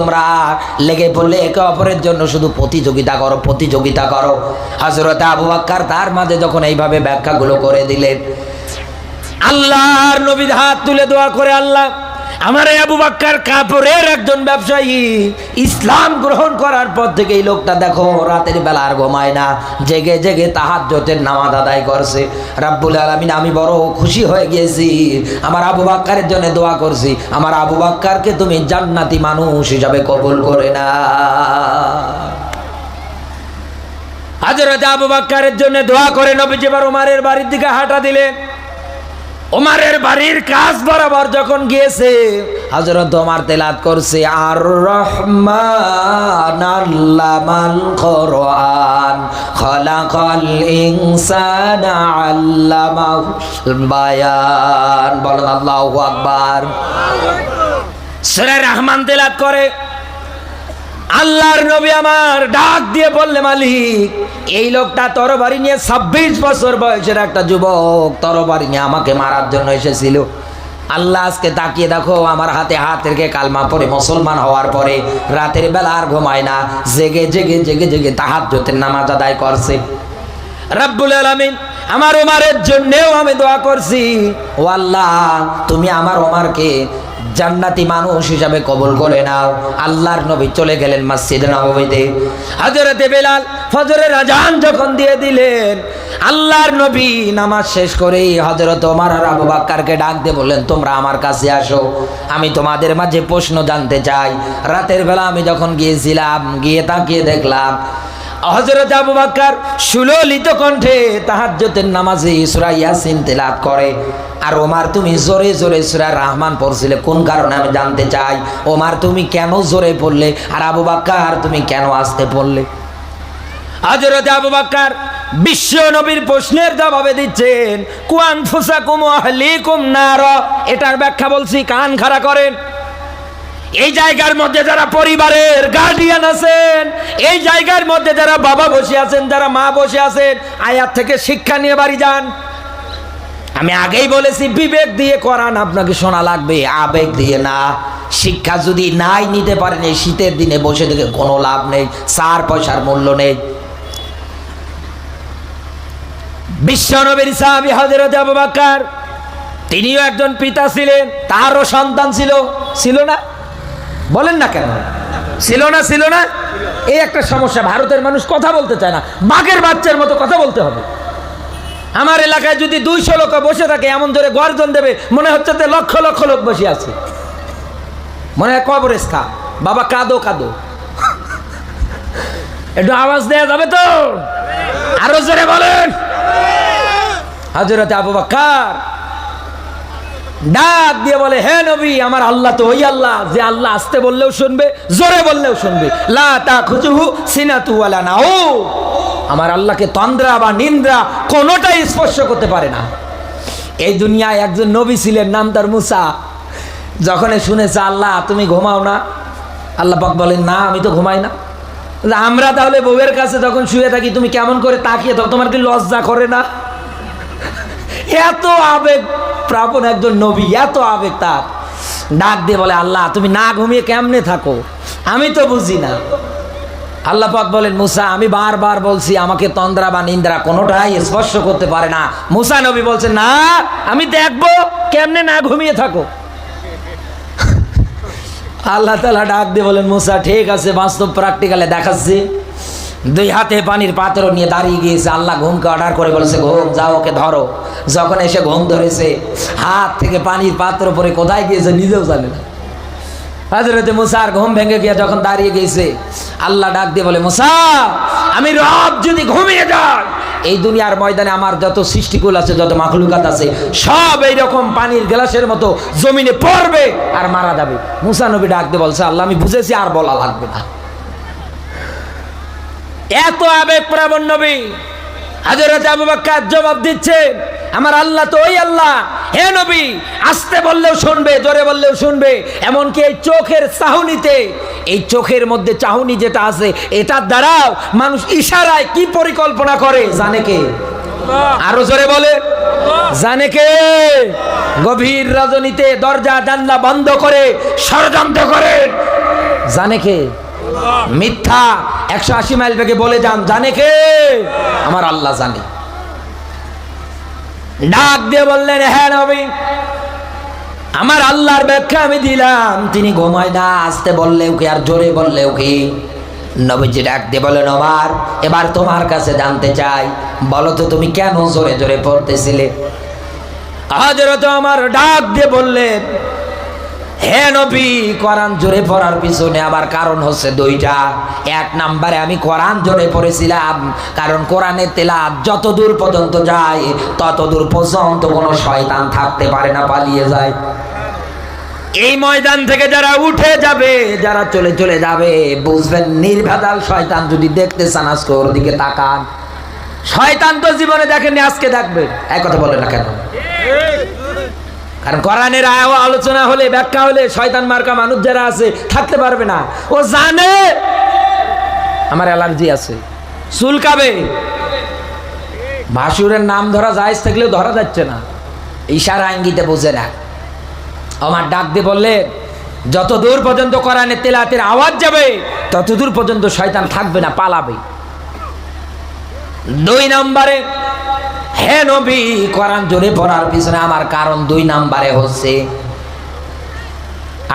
তোমরা লেগে পড়লে একে অপরের জন্য শুধু প্রতিযোগিতা করো প্রতিযোগিতা করো। হজরত আবু বাক্কার তার মাঝে যখন এইভাবে ব্যাখ্যাগুলো করে দিলেন, আল্লাহর নবীর হাত তুলে দোয়া করে আল্লাহ আমার আবু বাক্কার কাপড়ের একজন ব্যবসায়ী ইসলাম গ্রহণ করার পর থেকে এই লোকটা দেখো রাতের বেলা আর ঘুমায় না। জেগে জেগে তাহার জোটের নামাজ আদায় করছে। রাব্বুল আলমিন, আমি বড় খুশি হয়ে গিয়েছি। আমার আবু বাক্কারের জন্য দোয়া করছি। আমার আবু বাক্কারকে তুমি জান্নাতি মানুষ হিসাবে কবুল করে না। হাজরত আবু বাক্কারের জন্য দোয়া করে নবীজি বার উমারের বাড়ির দিকে হাঁটা দিলেন। ওমারের বাড়ির কাজ বরাবর যখন গিয়েছে হজরত ওমার তেলাত করছে আর রহমান আল্লামাল বায়ান। বলেন, আল্লাহু আকবার। সূরা রহমান তেলাত করে আল্লাহর নবী আমার ডাক দিয়ে বললে, মালিক, এই লোকটা তরবারি নিয়ে ছাব্বিশ বছর বয়সের একটা যুবক, তরবারি নিয়ে আমাকে মারার জন্য এসেছিল। আল্লাহ আজকে তাকিয়ে দেখো, আমার হাতে হাত রেখে কালমা পরে মুসলমান হওয়ার পরে রাতের বেলা আর ঘুমায় না, জেগে জেগে জেগে জেগে তাহার জোতের নামাজ আদায় করছে। রব্বুল আলামিন আমার ওমারের জন্যেও আমি দোয়া করছি। ও আল্লাহ, তুমি আমার ওমারকে জান্নাতি মানুষ হিসাবে কবল করে নাও। আল্লাহর নবী চলে গেলেন মসজিদ নববীতে হজরতে বেলাল ফজরের আজান যখন দিয়ে দিলেন, আল্লাহর নবী নামাজ শেষ করেই হজরত ওমর আর আবু বাক্কারকে ডাক দিয়ে বললেন, তোমরা আমার কাছে আসো, আমি তোমাদের মাঝে প্রশ্ন জানতে চাই। রাতের বেলা আমি যখন গিয়েছিলাম, গিয়ে তাকিয়ে দেখলাম হজরত আবু বাক্কার সুললিত কণ্ঠে তাহাজ্জতের নামাজে সূরা ইয়াসিন তেলাওয়াত করে। আর ওমার, তুমি জোরে জোরে সূরা রহমান পড়ছিলে, কোন কারণে আমি জানতে চাই? ওমার, তুমি কেন জোরে পড়লে? আর আবু বাক্কার তুমি কেন আসতে পড়লে? হজরত আবু বাক্কার বিশ্ব নবীর প্রশ্নের জবাবে দিচ্ছেন কুয়ান ফুসাকুম আহলিকুম নার। এটার ব্যাখ্যা বলছি, কান খাড়া করেন। এই জায়গার মধ্যে যারা পরিবারের গার্ডিয়ান আছেন, এই জায়গার মধ্যে যারা বাবা বসে আছেন, যারা মা বসে আছেন, আয়াত থেকে শিক্ষা নিয়ে বাড়ি যান। আমি আগেই বলেছি, বিবেক দিয়ে করান আপনাকে শোনা লাগবে, আবেগ দিয়ে না। শিক্ষা যদি নাই নিতে পারেন, এই শীতের দিনে বসে থেকে কোনো লাভ নেই চার পয়সার মূল্য নেই। বিশ্বনবীর সাহাবী হযরত আবু বকর, তিনিও একজন পিতা ছিলেন, তারও সন্তান ছিল ছিল না? বলেন না কেন? ছিল না ছিল না? এই একটা সমস্যা, ভারতের মানুষ কথা বলতে চায় না। বাঘের বাচ্চার মতো কথা বলতে হবে। আমার এলাকায় যদি দুইশো লোক বসে থাকে, এমন জোরে গর্জন দেবে, মনে হচ্ছে যে লক্ষ লক্ষ লোক বসে আছে। মনে হয় কবরেজ খা বাবা, কাঁদো কাঁদো। একটু আওয়াজ দেয়া যাবে তো? আরও জোরে বলেন। হাজরতে আবু বাক্কার। ডাক দিয়ে বলে, হে নবী, আমার আল্লাহ তো ওই আল্লাহ, যে আল্লাহ আসতে বললেও শুনবে, জোরে বললেও শুনবে। লা তা না ও আমার আল্লাহকে তন্দ্রা বা নিন্দ্রা কোনোটাই স্পর্শ করতে পারে না। এই দুনিয়ায় একজন নবী ছিলেন, নাম তার মুসা। যখন শুনেছে, আল্লাহ, তুমি ঘুমাও না? আল্লাহ পাক বলেন, না, আমি তো ঘুমাই না। আমরা তাহলে বউয়ের কাছে যখন শুয়ে থাকি, তুমি কেমন করে তাকিয়ে থাকো? তোমার কি লজ্জা করে না? এত আবেগ, প্রাপন একজন নবী, এত আবেগ তার। ডাক দিয়ে বলে, আল্লাহ, তুমি না ঘুমিয়ে কেমনে থাকো? আমি তো বুঝি না। আল্লাহ পাক বলেন, মুসা, আমি বারবার বলছি, আমাকে তন্দ্রা বা নিন্দ্রা কোনোটাই স্পর্শ করতে পারে না। মুসা নবী বলছেন, না, আমি দেখব কেমনে না ঘুমিয়ে থাকো। আল্লাহ তালা ডাক দিয়ে বলেন, মুসা, ঠিক আছে, বাস্তব প্র্যাকটিক্যালে দেখাচ্ছি। দুই হাতে পানির পাত্র নিয়ে দাঁড়িয়ে গিয়েছে। আল্লাহ ঘুমকে অর্ডার করে বলেছে, ঘুম, যাও ওকে ধরো। যখন এসে ঘুম ধরেছে, হাত থেকে পানির পাত্র পরে কোথায় গিয়েছে নিজেও জানে না। হাজরতে মুসার ঘুম ভেঙে গিয়ে যখন দাঁড়িয়ে গিয়েছে, আল্লাহ ডাক দিয়ে বলে, মুসা, আমি রব, যদি ঘুমিয়ে যাই, এই দুনিয়ার ময়দানে আমার যত সৃষ্টিকুল আছে, যত মাখলুকাত আছে, সব এই রকম পানির গ্লাসের মতো জমিনে পড়বে আর মারা যাবে। মুসা নবী ডাক দিয়ে বলছে, আল্লাহ, আমি বুঝেছি আর বলা লাগবে না। এত আবেগ প্রাবণ নবী। হাজরত আবু বাক্কার জবাব দিচ্ছে, আমার আল্লাহ তো ওই আল্লাহ। হে নবী, আসতে বললেও শুনবে, জোরে বললেও শুনবে। এমনকি এই চোখের চাহনিতে, এই চোখের মধ্যে চাহনি যেটা আছে এটার দ্বারাও মানুষ ইশারায় কি পরিকল্পনা করে, জানে কে? আরও জোরে বলে, জানে কে? গভীর রজনীতে দরজা, জানলা বন্ধ করে, ষড়যন্ত্র করে, জানে কে? মিথ্যা একশো আশি মাইল বেগে বলে যান, জানে কে? আমার আল্লাহ জানে। ডাক দিয়ে বললেন হ্যাঁ নবী, আমার আল্লাহর ব্যাখ্যা আমি দিলাম। তিনি ঘুমায় না আসতে বললেও কি আর জোরে বললেও কি? নবীজি ডাক দিয়ে বলেন আমার এবার তোমার কাছে জানতে চাই। বলো তো তুমি কেন জোরে জোরে পড়তেছিলে? হাজরত আমার ডাক দিয়ে বললেন হে নবী জোরে পড়ার পিছনে আবার কারণ হচ্ছে দুইটা। এক নাম্বারে আমি কোরআন জোরে পড়েছিলাম, কারণ পর্যন্ত যায় পর্যন্ত কোনো শয়তান থাকতে পারে না, পালিয়ে যায়। এই ময়দান থেকে যারা উঠে যাবে, যারা চলে চলে যাবে, বুঝবেন নির্ভেজাল শয়তান যদি দেখতে চান আজকে ওর দিকে তাকান। শয়তান তো জীবনে দেখেননি আজকে দেখবে। এক কথা বলে না কেন? কারণ কোরআনের আলোচনা হলে, ব্যাখ্যা হলে শয়তান মার্কা মানুষ যারা আছে, থাকতে পারবে না। ও জানে, আমার অ্যালার্জি আছে। চুলকাবে ভাসুরের নাম ধরা যায় থাকলেও ধরা যাচ্ছে না। ইশারা আঙ্গিতে বোঝে না। আমার ডাক দিয়ে বললে, যত দূর পর্যন্ত কোরআনের তেলাতের আওয়াজ যাবে, তত দূর পর্যন্ত শয়তান থাকবে না, পালাবে। দুই নম্বরে হে কোরআন জোরে পড়ার পিছনে আমার কারণ দুই নাম্বারে হচ্ছে,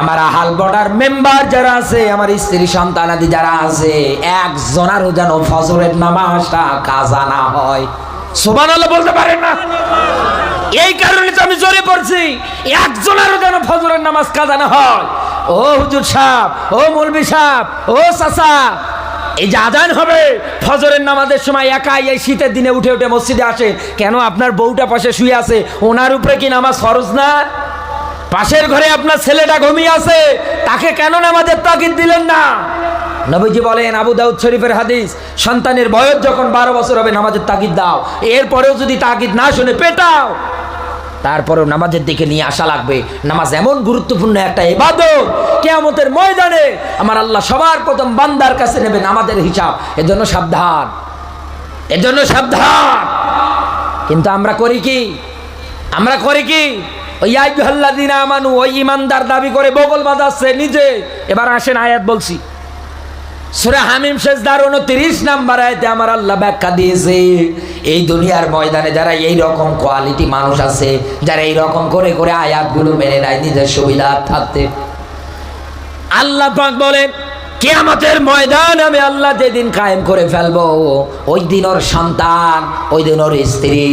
আমার হাল বর্ডার মেম্বার যারা আছে, আমার স্ত্রী সন্তানাদি যারা আছে, একজনারও যেন ফজরের নামাজটা কাজা না হয়। সোমান বলতে পারেন না? এই কারণে তো আমি জোরে পড়ছি, একজনেরও যেন ফজরের নামাজ কাজা না হয়। ও হুজুর সাহ ও মৌলবি সাহ ও চাচা এই যে আজান হবে, ফজরের নামাজের সময় একাই এই শীতের দিনে উঠে উঠে মসজিদে আসে। কেন আপনার বউটা পাশে শুয়ে আছে? ওনার উপরে কি নামাজ ফরজ না? পাশের ঘরে আপনার ছেলেটা ঘুমিয়ে আছে, তাকে কেন নামাজের তাকিদ দিলেন না? নবীজি বলেন, আবু দাউদ শরীফের হাদিস, সন্তানের বয়স যখন বারো বছর হবে, নামাজের তাকিদ দাও। এরপরেও যদি তাকিদ না শুনে পেটাও। তারপরেও নামাজের দিকে নিয়ে আসা লাগবে। নামাজ এমন গুরুত্বপূর্ণ একটা ইবাদত। কেয়ামতের ময়দানে আমার আল্লাহ সবার প্রথম বান্দার কাছে নেবেন নামাজের হিসাব। এজন্য সাবধান। এজন্য সাবধান। কিন্তু আমরা করি কি? আমরা করি কি? ওই আইহাল্লাদিন আমানু, ওই ইমানদার দাবি করে বগল বাজাচ্ছে নিজে। এবার আসেন আয়াত বলছি। সুরা হামিম শেষদার উনত্রিশ নাম্বার আয়তে আমার আল্লাহ ব্যাখ্যা দিয়েছে, এই দুনিয়ার ময়দানে যারা এই রকম কোয়ালিটি মানুষ আছে, যারা এই রকম করে করে আয়াতগুলো মেনে নেয়, নিজের সুবিধা থাকতে। আল্লাহ পাক বলেন কেয়ামতের ময়দান আমি আল্লাহ যেদিন কায়েম করে ফেলব, ওই দিন ওর সন্তান, ওই দিন ওর স্ত্রী।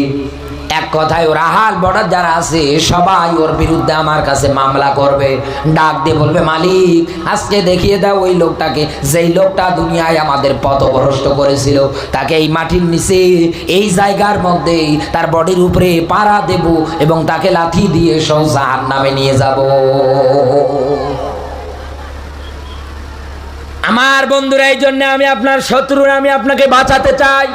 এক কথায় ওর আহাল বর্ডার যারা আছে, সবাই ওর বিরুদ্ধে আমার কাছে মামলা করবে। ডাক দিয়ে বলবে, মালিক, আজকে দেখিয়ে দাও ওই লোকটাকে। যেই লোকটা দুনিয়ায় আমাদের পথভ্রষ্ট করেছিল, তাকে এই মাটির নিচে, এই জায়গার মধ্যেই তার বডির উপরে পাড়া দেব এবং তাকে লাথি দিয়ে সংসার নামে নিয়ে যাব। আমার বন্ধুরা, এই জন্য আমি আপনার শত্রুর, আমি আপনাকে বাঁচাতে চাই।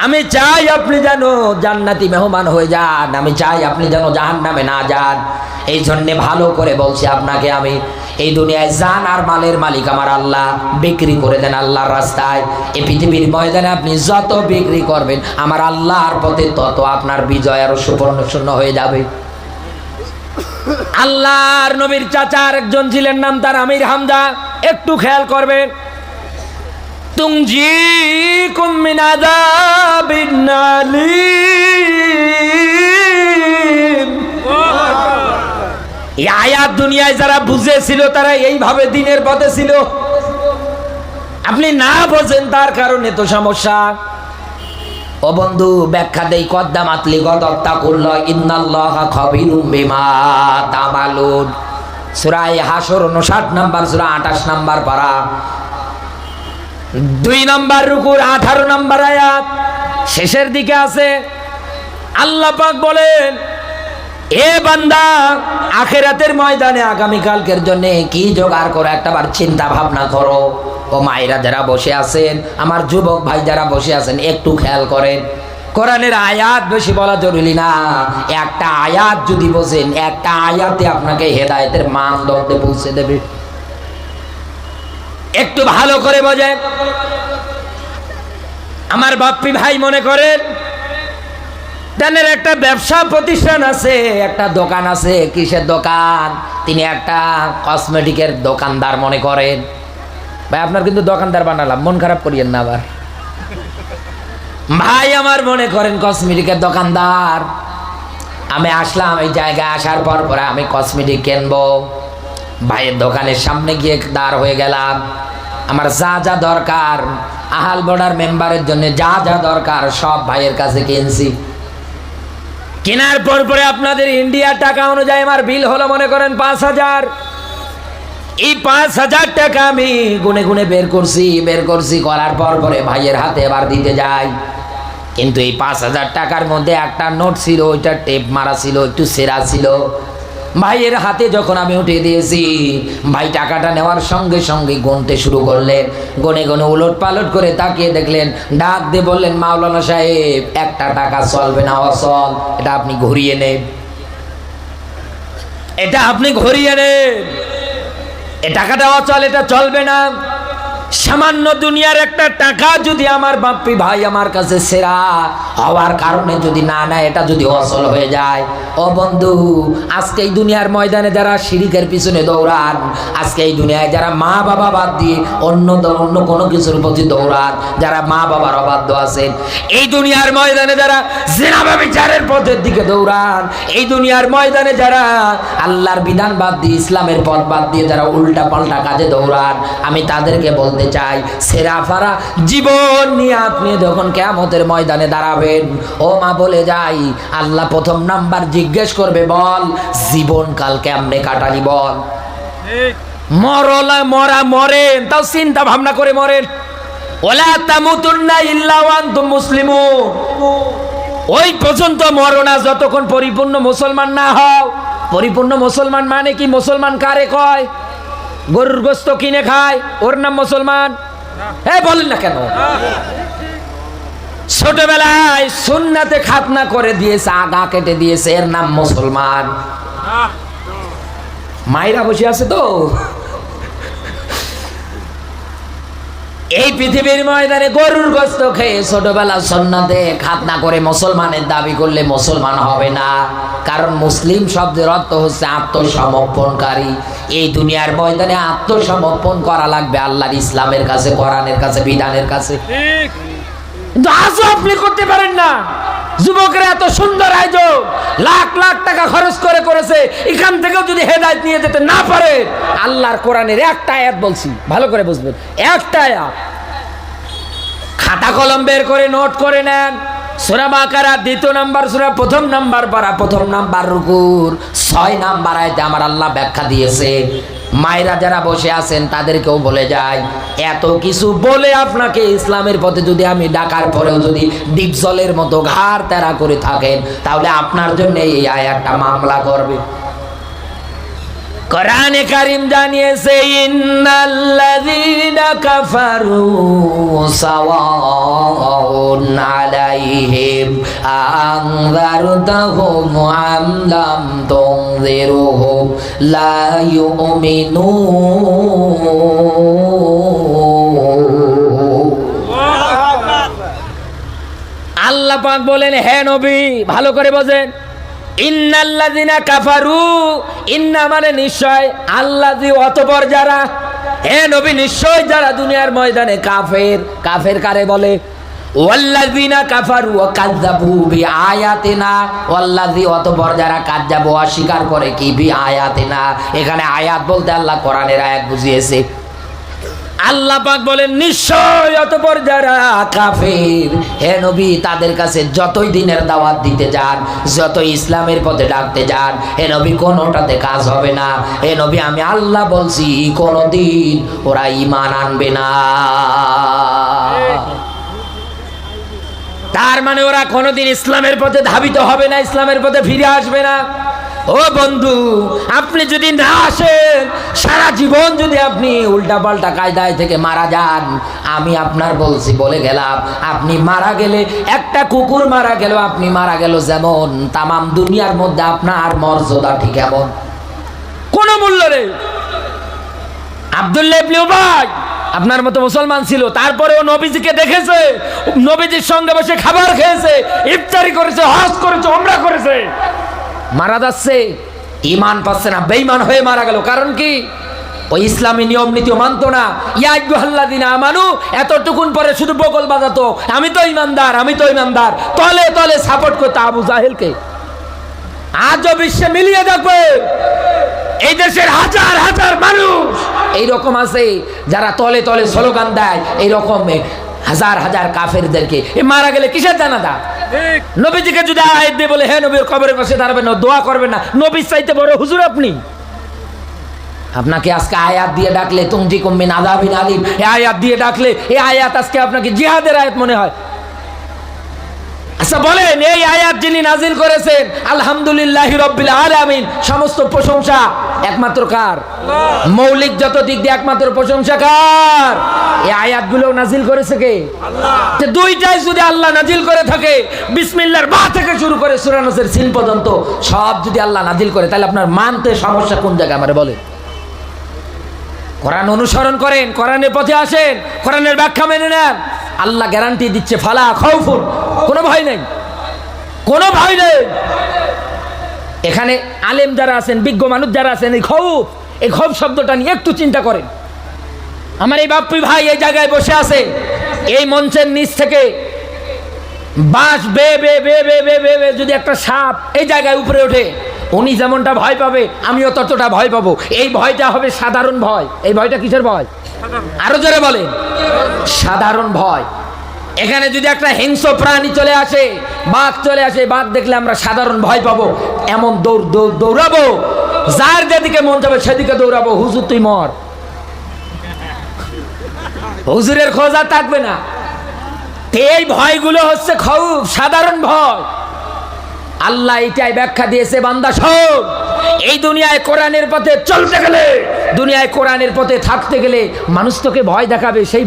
আমি চাই আপনি যেন জান্নাতি মেহমান হয়ে যান। আমি চাই আপনি যেন জাহান নামে না যান। এই জন্যে ভালো করে বলছি আপনাকে আমি, এই দুনিয়ায় জান আর মালের মালিক আমার আল্লাহ। বিক্রি করে দেন আল্লাহর রাস্তায়। এই পৃথিবীর ময়দানে আপনি যত বিক্রি করবেন, আমার আল্লাহর পথে তত আপনার বিজয় আরও সুবর্ণ শূন্য হয়ে যাবে। আল্লাহর নবীর চাচার একজন ছিলেন, নাম তার আমির হামজা। একটু খেয়াল করবেন তুংজি কুমিনাদাবিনালিম এই আয়াত দুনিয়ায় যারা বুঝেছিল, তারা এইভাবে দিনের পথে ছিল। আপনি না বোঝেন তার কারণে তো সমস্যা। ও বন্ধু, ব্যাখ্যা দেই কদ্দা মাতলি গদত্তা করল ইন্নাল্লাহ খবিরুম বিমা তামালুন। সূরা হাসর 59 নাম্বার, সূরা 28 নাম্বার পারা। দুই নাম্বার রুকুর 18 নাম্বার আয়াত শেষের দিকে আছে। আল্লাহ পাক বলেন, এ বান্দা, আখেরাতের ময়দানে আগামী কালকের জন্য কি জোগাড় করো? একটাবার চিন্তা ভাবনা করো। ও মায়েরা যারা বসে আছেন, আমার যুবক ভাই যারা বসে আছেন, একটু খেয়াল করেন। কোরআনের আয়াত বেশি বলা জরুরি না। একটা আয়াত যদি বোঝেন, একটা আয়াতে আপনাকে হেদায়েতের মানদণ্ডে পৌঁছে দেবে। একটু ভালো করে বোঝেন। আমার বাপ্পি ভাই মনে করেন তাদের একটা ব্যবসা প্রতিষ্ঠান আছে, একটা দোকান আছে, কিসের দোকান? তিনি একটা কসমেটিকের দোকানদার মনে করেন। ভাই, আপনার কিন্তু দোকানদার বানালাম, মন খারাপ করিয়েন না আবার। ভাই আমার মনে করেন কসমেটিকের দোকানদার। আমি আসলাম, এই জায়গায় আসার পর পরে আমি কসমেটিক কিনবো। ভাইয়ের দোকানের সামনে গিয়ে দাঁড় হয়ে গেলাম। আমার যা যা দরকার, আহাল বর্ডার মেম্বারের জন্য যা যা দরকার সব ভাইয়ের কাছে কিনছি। কেনার পর পরে আপনাদের ইন্ডিয়ার টাকা অনুযায়ী আমার বিল হলো মনে করেন পাঁচ হাজার। এই পাঁচ হাজার টাকা আমি গুনে গুনে বের করছি বের করছি, করার পর পরে ভাইয়ের হাতে এবার দিতে যাই। কিন্তু এই পাঁচ হাজার টাকার মধ্যে একটা নোট ছিল, ওইটা টেপ মারা ছিল, একটু সেরা ছিল। ভাইয়ের হাতে যখন আমি উঠে দিয়েছি, ভাই টাকাটা নেওয়ার সঙ্গে সঙ্গে গুনতে শুরু করলেন। গনে গনে উলট পালট করে তাকিয়ে দেখলেন, ডাক দিয়ে বললেন, মাওলানা সাহেব, একটা টাকা চলবে না অসল এটা আপনি ঘুরিয়ে নেন। এটা আপনি ঘুরিয়ে নেন। এ টাকাটা অচল, এটা চলবে না। সামান্য দুনিয়ার একটা টাকা যদি আমার বাপ্পি ভাই আমার কাছে সেরা হওয়ার কারণে যদি না না এটা যদি অচল হয়ে যায়। ও বন্ধু, আজকে এই দুনিয়ার ময়দানে যারা শিরিকের পিছনে দৌড়ান, আজকে এই দুনিয়ায় যারা মা বাবা বাদ দিয়ে অন্য অন্য কোনো কিছুর প্রতি দৌড়ান, যারা মা বাবার অবাধ্য আছেন, এই দুনিয়ার ময়দানে যারা জেনাবা বিচারের পথের দিকে দৌড়ান, এই দুনিয়ার ময়দানে যারা আল্লাহর বিধান বাদ দিয়ে, ইসলামের পথ বাদ দিয়ে যারা উল্টা পাল্টা কাজে দৌড়ান, আমি তাদেরকে বলতে চাই সেরা ফারা জীবন নিয়ে আপনি যখন কেমতের ময়দানে দাঁড়াবেন ও মা বলে যাই আল্লাহ প্রথম নাম্বার জিজ্ঞেস করবে বল জীবন কাল কেমনে কাটালি বল? মরলা মরা মরেন তাও চিন্তা ভাবনা করে মরেন। ওলা তামুতুন্না ইল্লা ওয়া মুসলিমুন। ওই পর্যন্ত মরো না যতক্ষণ পরিপূর্ণ মুসলমান না হও। পরিপূর্ণ মুসলমান মানে কি? মুসলমান কারে কয়? গরুর গোস্ত কিনে খায়, ওর নাম মুসলমান। হ্যাঁ বলেন না কেন? ছোটবেলায় সুন্নাতে খাতনা করে দিয়েছে, আগা কেটে দিয়েছে, এর নাম মুসলমান। মায়েরা বসে আছে তো? এই পৃথিবীর ময়দানে গরুর গোস্ত খেয়ে ছোটবেলা সন্নাতে খাতনা করে মুসলমানের দাবি করলে মুসলমান হবে না। কারণ মুসলিম শব্দের অর্থ হচ্ছে আত্মসমর্পণকারী। এই দুনিয়ার ময়দানে আত্মসমর্পণ করা লাগবে আল্লাহর ইসলামের কাছে কোরআনের কাছে বিধানের কাছে। আজও আপনি করতে পারেন না। যুবকরা এত সুন্দর আয়োজন। লাখ লাখ টাকা খরচ করে করেছে। এখান থেকেও যদি হেদায়ত নিয়ে যেতে না পারে আল্লাহর কোরআনের একটা আয়াত বলছি ভালো করে বুঝবেন। একটা আয়াত। খাতা কলম বের করে নোট করে নেন। সুরা বাকারা দ্বিতীয় নাম্বার সুরা, প্রথম নাম্বার পারা প্রথম নাম্বার রুকুর। ছয় নাম্বার আয়তে আমার আল্লাহ ব্যাখ্যা দিয়েছে, মায়েরা যারা বসে আছেন তাদেরকেও বলে যায়, এত কিছু বলে আপনাকে ইসলামের পথে যদি আমি ডাকার পরেও যদি ডিপজলের মতো ঘাড় তেরা করে থাকেন, তাহলে আপনার জন্য এই আয়াতটা মামলা করবে। কোরআনে কারিম জানিয়েছে ইন্নাল্লাযীনা কাফারু সাওয়াউন আলাইহিম আনযারতাহুম আম লাম তুনযিরুহুম লা আল্লাহ পাক বলেন, হে নবী, ভালো করে বোঝেন। ইন্নাল্লাযিনা কাফারু, ইন্না মানে নিশ্চয় আল্লাযী অতপর যারা। হে নবী, নিশ্চয় যারা দুনিয়ার ময়দানে কাফের। কাফের কারে বলে? কাফারু অস্বীকার করে কি এখানে আয়াত বলতে আল্লাহ কোরআনের আয়াত বুঝিয়েছে। আল্লাহ পাক বলেন, নিশ্চয় অতপর যারা কাফের, হে নবী, তাদের কাছে যতই দিনের দাওয়াত দিতে যান, যতই ইসলামের পথে ডাকতে যান, হে নবী, কোনোটাতে কাজ হবে না। হে নবী, আমি আল্লাহ বলছি, কোনোদিন ওরা ইমান আনবে না। তার মানে ওরা কোনোদিন ইসলামের পথে ধাবিত হবে না, ইসলামের পথে ফিরে আসবে না। ও বন্ধু, আপনি যদি না আসেন, সারা জীবন যদি আপনি উল্টা পাল্টা কায়দায় থেকে মারা যান, আমি আপনার বলছি, বলে গেলাম, আপনি মারা গেলে, একটা কুকুর মারা গেল আপনি মারা গেল যেমন, তামাম দুনিয়ার মধ্যে আপনার মর্যাদা ঠিক এমন। কোনো মূল্য নেই। আবদুল্লাহ উবাই আপনার মতো মুসলমান ছিল, তারপরেও নবীজিকে দেখেছে, নবীজির সঙ্গে বসে খাবার খেয়েছে, ইফতারি করেছে, হজ করেছে ওমরা করেছে। মারা যাচ্ছে ইমান পাচ্ছে না বেইমান হয়ে মারা গেল। কারণ কি? ওই ইসলামী নিয়ম নীতিও মানতো না। ইয়াজ্ঞাল্লা দিন আমানু, এতটুকুন পরে শুধু বকল বাজাতো। আমি তো ইমানদার আমি তো ইমানদার তলে তলে সাপোর্ট করতো আবু জাহেলকে। আজও বিশ্বে মিলিয়ে দেখবে, এই দেশের হাজার হাজার মানুষ। এইরকম আছে, যারা তলে তলে স্লোগান দেয় এই রকম হাজার হাজার কাফেরদেরকে। এ মারা গেলে কিসের জানাদা নবীজিকে যদি আয়াত দিয়ে বলে হ্যাঁ নবীর কবরের পাশে দাঁড়াবেন না দোয়া করবেন না। নবীর চাইতে বড় হুজুর আপনি। আপনাকে আজকে আয়াত দিয়ে ডাকলে তুমজি কুম্বিন আদাবিন আলিম। এ আয়াত দিয়ে ডাকলে এ আয়াত আজকে আপনাকে জিহাদের আয়াত মনে হয়। আচ্ছা বলেন এই আয়াত যিনি নাজিল করেছেন আলহামদুলিল্লাহ রব্বিল আলামিন সমস্ত প্রশংসা একমাত্র কার? মৌলিক যত দিক দিয়ে একমাত্র প্রশংসা কার? এই আয়াতগুলো নাজিল করেছে কে? দুইটাই যদি আল্লাহ নাজিল করে থাকে বিসমিল্লাহর বা থেকে শুরু করে সুরানসের সিন পর্যন্ত সব যদি আল্লাহ নাজিল করে তাহলে আপনার মানতে সমস্যা কোন জায়গায় আমার বলে কোরআন অনুসরণ করেন কোরআনের পথে আসেন কোরআনের ব্যাখ্যা মেনে নেন। আল্লাহ গ্যারান্টি দিচ্ছে ফালা খাউফুন কোনো ভয় নেই। কোনো ভয় নেই। এখানে আলেম যারা আছেন, বিজ্ঞ মানুষ যারা আছেন, এই খৌফ এই খৌফ শব্দটা নিয়ে একটু চিন্তা করেন। আমার এই বাপ্পি ভাই এই জায়গায় বসে আছে, এই মঞ্চের নিচ থেকে। বাস বে বে বে বে বে বে বে, যদি একটা সাপ এই জায়গায় উপরে ওঠে, উনি যেমনটা ভয় পাবে, আমিও ততটা ভয় পাবো। এই ভয়টা হবে সাধারণ ভয়। এই ভয়টা কিসের ভয়? আরও জোরে বলেন। সাধারণ ভয়। এখানে যদি একটা হিংস্র প্রাণী চলে আসে, বাঘ চলে আসে, বাঘ দেখলে আমরা সাধারণ ভয় পাবো। এমন দৌড় দৌড়, দৌড়াবো। যার যেদিকে মন যাবে সেদিকে দৌড়াবো। হুজুর, তুই মর। হুজুরের খোঁজ থাকবে না। এই ভয়গুলো হচ্ছে খুব সাধারণ ভয়। আল্লাহ এটাই ব্যাখ্যা দিয়েছে, বান্দা সব এই দুনিয়ায় কোরআনের পথে চলতে গেলে, দুনিয়ায় কোরআনের পথে থাকতে গেলে মানুষ তোকে ভয় দেখাবে, সেই